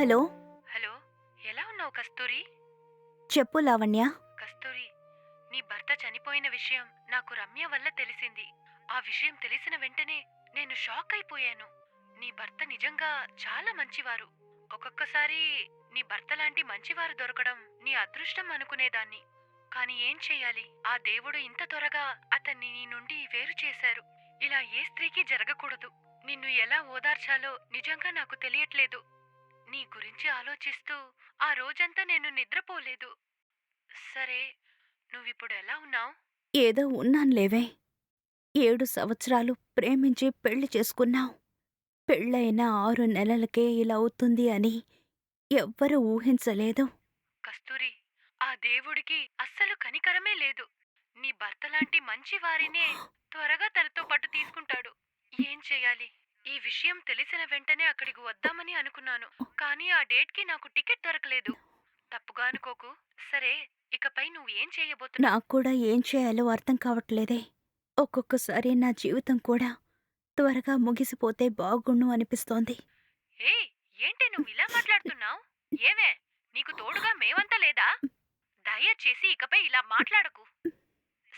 Hello? Hello ఎలా ఉన్నావు కస్తూరి? చెప్పు లావణ్య. కస్తూరి నీ భర్త చనిపోయిన విషయం నాకు రమ్య వల్ల తెలిసింది. ఆ విషయం తెలిసిన వెంటనే నేను షాక్ అయిపోయాను. నీ భర్త నిజంగా చాలా మంచివారు. ఒక్కొక్కసారి నీ భర్త లాంటి మంచివారు దొరకడం నీ అదృష్టం అనుకునేదాన్ని. కానీ ఏం చెయ్యాలి ఆ దేవుడు ఇంత త్వరగా అతన్ని నీ నుండి వేరు చేశారు. ఇలా ఏ స్త్రీకి జరగకూడదు. నిన్ను ఎలా ఓదార్చాలో నిజంగా నాకు తెలియట్లేదు. నీ గురించి ఆలోచిస్తూ ఆ రోజంతా నేను నిద్రపోలేదు. సరే నువ్విప్పుడు ఎలా ఉన్నావు? ఏదో ఉన్నాను లేవే. ఏడు సంవత్సరాలు ప్రేమించి పెళ్ళి చేసుకున్నావు. పెళ్ళైన ఆరు నెలలకే ఇలా అవుతుంది అని ఎవ్వరూ ఊహించలేదు. కస్తూరి ఆ దేవుడికి అస్సలు కనికరమే లేదు. నీ భర్త లాంటి మంచి వారినే త్వరగా తనతో పాటు తీసుకుంటాడు. ఏం చేయాలి? ఈ విషయం తెలిసిన వెంటనే అక్కడికి వద్దామని అనుకున్నాను. కానీ ఆ డేట్కి నాకు టికెట్ దొరకలేదు. తప్పుగా అనుకోకు. సరే ఇకపై నువ్వు ఏం చేయబోతున్నావు? నాకు కూడా ఏం చేయాలో అర్థం కావట్లేదే. ఒక్కొక్కసారి నా జీవితం కూడా త్వరగా ముగిసిపోతే బాగుండు అనిపిస్తోంది. ఏ ఏంటి నువ్వు ఇలా మాట్లాడుతున్నావు? ఏవే నీకు తోడుగా మేమంతా లేదా? దయచేసి ఇకపై ఇలా మాట్లాడకు.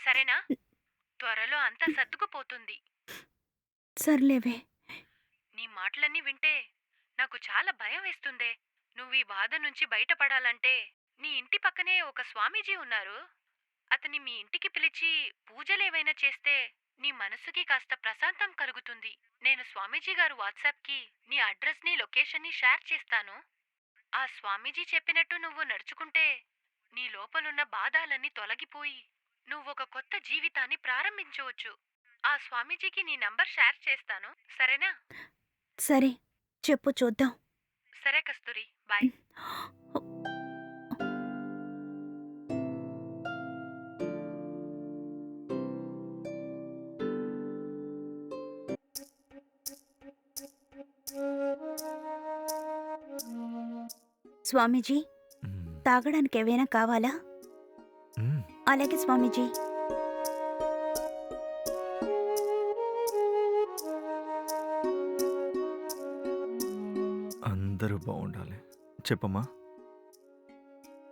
సరేనా? త్వరలో అంతా సర్దుకుపోతుంది. సర్లేవే. నీ మాటలన్నీ వింటే నాకు చాలా భయం వేస్తుందే. నువ్వు ఈ బాధ నుంచి బయటపడాలంటే నీ ఇంటి పక్కనే ఒక స్వామీజీ ఉన్నారు. అతని మీ ఇంటికి పిలిచి పూజలేవైనా చేస్తే నీ మనసుకి కాస్త ప్రశాంతం కలుగుతుంది. నేను స్వామీజీ గారు వాట్సాప్కి నీ అడ్రస్ని లొకేషన్ని షేర్ చేస్తాను. ఆ స్వామీజీ చెప్పినట్టు నువ్వు నడుచుకుంటే నీ లోపలున్న బాధాలన్నీ తొలగిపోయి నువ్వు ఒక కొత్త జీవితాన్ని ప్రారంభించవచ్చు. ఆ స్వామీజీకి నీ నంబర్ షేర్ చేస్తాను. సరేనా? సరే చెప్పు చూద్దాం సరే కస్తూరి బాయ్ స్వామీజీ. తాగడానికి ఏవైనా కావాలా. అలాగే స్వామీజీ చెప్పమ్మా.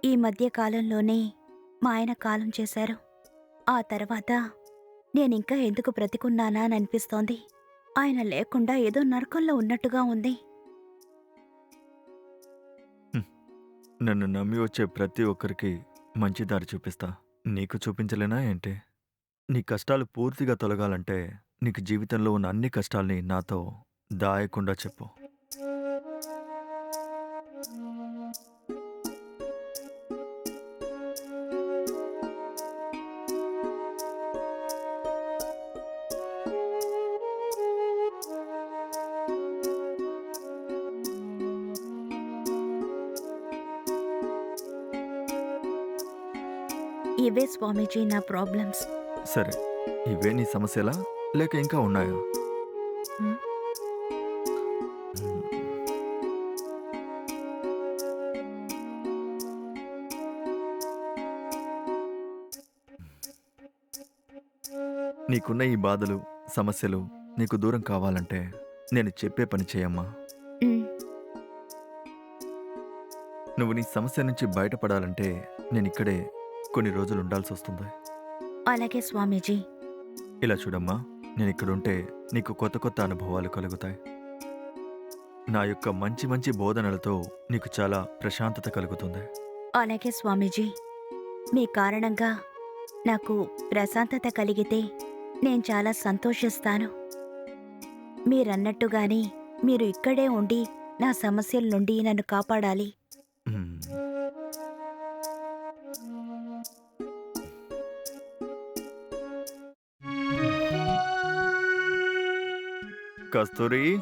ఈ మధ్య కాలంలోనే మా ఆయన కాలం చేశారు. ఆ తర్వాత నేనింకా ఎందుకు బ్రతికున్నానా అని అనిపిస్తోంది. ఆయన లేకుండా ఏదో నరకంలో ఉన్నట్టుగా ఉంది. నన్ను నమ్మి వచ్చే ప్రతి ఒక్కరికి మంచి దారి చూపిస్తా. నీకు చూపించలేనా ఏంటి? నీ కష్టాలు పూర్తిగా తొలగాలంటే నీకు జీవితంలో ఉన్న అన్ని కష్టాల్ని నాతో దాయకుండా చెప్పు. ఇవే స్వామీజీ నా ప్రాబ్లమ్స్. సరే ఇవే నీ సమస్యలా లేక ఇంకా ఉన్నాయా. నీకున్న ఈ బాధలు సమస్యలు నీకు దూరం కావాలంటే నేను చెప్పే పని చేయమ్మా. నువ్వు నీ సమస్య నుంచి బయటపడాలంటే నేను ఇక్కడే కొన్ని రోజులు ఉండాల్సి వస్తుంది. అలాగే స్వామీజీ. ఇలా చూడమ్మా నేను ఇక్కడుంటే నీకు కొత్త కొత్త అనుభవాలు కలుగుతాయి. నా యొక్క మంచి మంచి బోధనలతో నీకు చాలా ప్రశాంతత కలుగుతుంది. అలాగే స్వామీజీ. మీ కారణంగా నాకు ప్రశాంతత కలిగితే నేను చాలా సంతోషిస్తాను. మీరన్నట్టుగానే మీరు ఇక్కడే ఉండి నా సమస్యల నుండి నన్ను కాపాడాలి. కస్తూరి?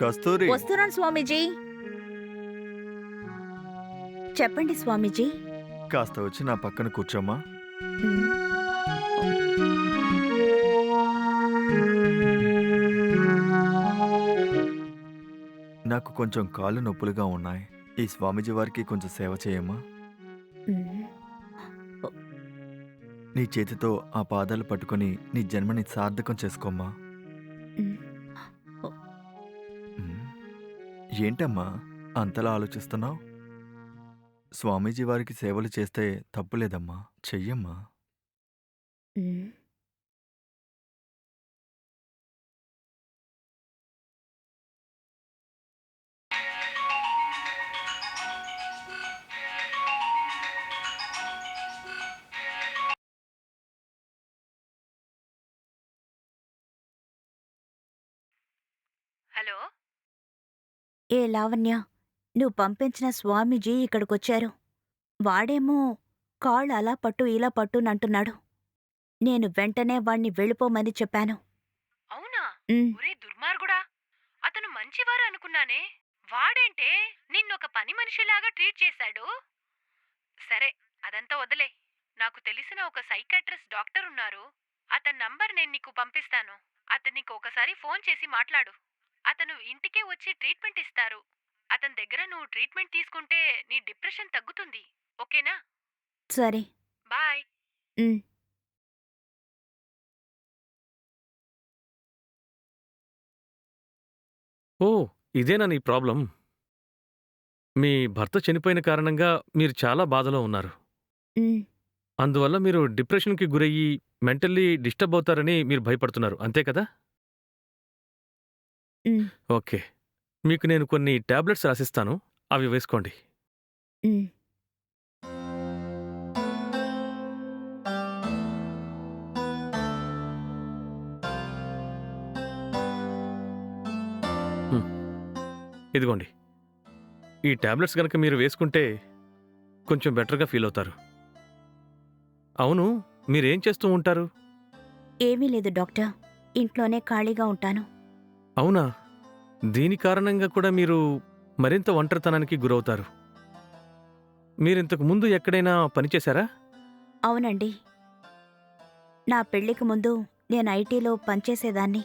కస్తూరి. వస్తున్నాను స్వామీజీ. చెప్పండి స్వామీజీ. కాస్త వచ్చి నా పక్కన కూర్చోమ్మా. నాకు కొంచెం కాళ్ళు నొప్పులుగా ఉన్నాయి. ఈ స్వామీజీ వారికి కొంచెం సేవ చేయమ్మా. నీ చేతితో ఆ పాదాలు పట్టుకొని నీ జన్మని సార్థకం చేసుకోమ్మా. ఏంటమ్మా అంతలా ఆలోచిస్తున్నావు? స్వామీజీ వారికి సేవలు చేస్తే తప్పులేదమ్మా చెయ్యమ్మా. ఏ లావణ్య నువ్వు పంపించిన స్వామీజీ ఇక్కడికొచ్చారు. వాడేమో కాళ్ళు అలా పట్టు ఇలా పట్టునంటున్నాడు నేను వెంటనే వాణ్ణి వెళ్ళిపోమని చెప్పాను. అవునా? ఉమ్, ఒరే దుర్మార్గుడా! అతను మంచివారు అనుకున్నానే. వాడేంటే నిన్నొక పని మనిషిలాగా ట్రీట్ చేశాడు. సరే అదంతా వదిలే. నాకు తెలిసిన ఒక సైకాట్రిస్ట్ డాక్టర్ ఉన్నారు. అతని నంబర్ నేను నీకు పంపిస్తాను. అతనికి ఒకసారి ఫోన్ చేసి మాట్లాడు. అతను ఇంటికే వచ్చి ట్రీట్మెంట్ ఇస్తారు. అతని దగ్గర నువ్వు ట్రీట్మెంట్ తీసుకుంటే నీ డిప్రెషన్ తగ్గుతుంది. ఓకేనా? సరే. బాయ్. ఉమ్, ఓ ఇదేనా నీ ప్రాబ్లం? మీ భర్త చనిపోయిన కారణంగా మీరు చాలా బాధలో ఉన్నారు. ఉమ్, అందువల్ల మీరు డిప్రెషన్కి గురయ్యి మెంటల్లీ డిస్టర్బ్ అవుతారని మీరు భయపడుతున్నారు. అంతే కదా? Um, okay. మీకు నేను కొన్ని టాబ్లెట్స్ రాసిస్తాను. అవి వేసుకోండి. ఉమ్. ఇదిగోండి. ఈ టాబ్లెట్స్ కనుక మీరు వేసుకుంటే కొంచెం బెటర్గా ఫీల్ అవుతారు. అవును మీరేం చేస్తూ ఉంటారు? ఏమీ లేదు డాక్టర్. ఇంట్లోనే ఖాళీగా ఉంటాను. అవునా? దీని కారణంగా కూడా మీరు మరింత ఒంటరితనానికి గురవుతారు. మీరింతకు ముందు ఎక్కడైనా పనిచేశారా అవునండి. నా పెళ్ళికి ముందు నేను ఐటీలో పనిచేసేదాన్ని.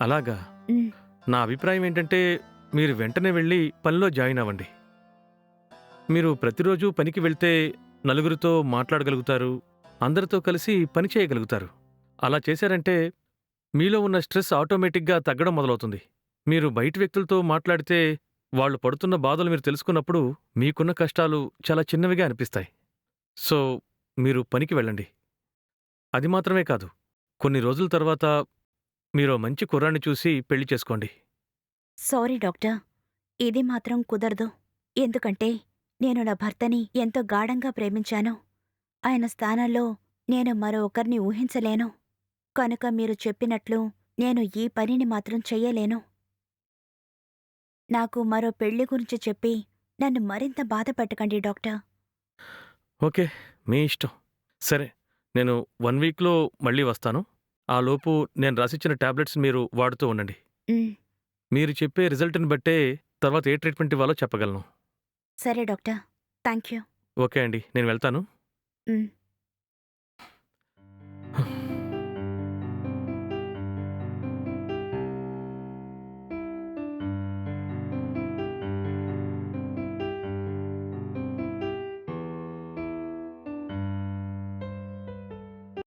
అలాగా? ఉమ్, నా అభిప్రాయం ఏంటంటే మీరు వెంటనే వెళ్ళి పనిలో జాయిన్ అవ్వండి. మీరు ప్రతిరోజు పనికి వెళ్తే నలుగురితో మాట్లాడగలుగుతారు అందరితో కలిసి పని చేయగలుగుతారు. అలా చేశారంటే మీలో ఉన్న స్ట్రెస్ ఆటోమేటిక్గా తగ్గడం మొదలవుతుంది. మీరు బయట వ్యక్తులతో మాట్లాడితే వాళ్ళు పడుతున్న బాధలు మీరు తెలుసుకున్నప్పుడు మీకున్న కష్టాలు చాలా చిన్నవిగా అనిపిస్తాయి. సో మీరు పనికి వెళ్ళండి. అది మాత్రమే కాదు. కొన్ని రోజుల తర్వాత మీరు మంచి కుర్రాన్ని చూసి పెళ్ళి చేసుకోండి. Sorry doctor. ఇది మాత్రం కుదరదు. ఎందుకంటే నేను నా భర్తని ఎంతో గాఢంగా ప్రేమించాను. ఆయన స్థానంలో నేను మరో ఒకరిని ఊహించలేను. కనుక మీరు చెప్పినట్లు నేను ఈ పనిని మాత్రం చెయ్యలేను. నాకు మరో పెళ్ళి గురించి చెప్పి నన్ను మరింత బాధ పెట్టకండి డాక్టర్. ఓకే మీ ఇష్టం. సరే నేను వన్ వీక్లో మళ్ళీ వస్తాను. ఆ లోపు నేను రాసిచ్చిన టాబ్లెట్స్ మీరు వాడుతూ ఉండండి. ఉమ్, మీరు చెప్పే రిజల్ట్ని బట్టే తర్వాత ఏ ట్రీట్మెంట్ ఇవ్వాలో చెప్పగలను. సరే డాక్టర్. థ్యాంక్ యూ ఓకే అండి నేను వెళ్తాను. ఉమ్.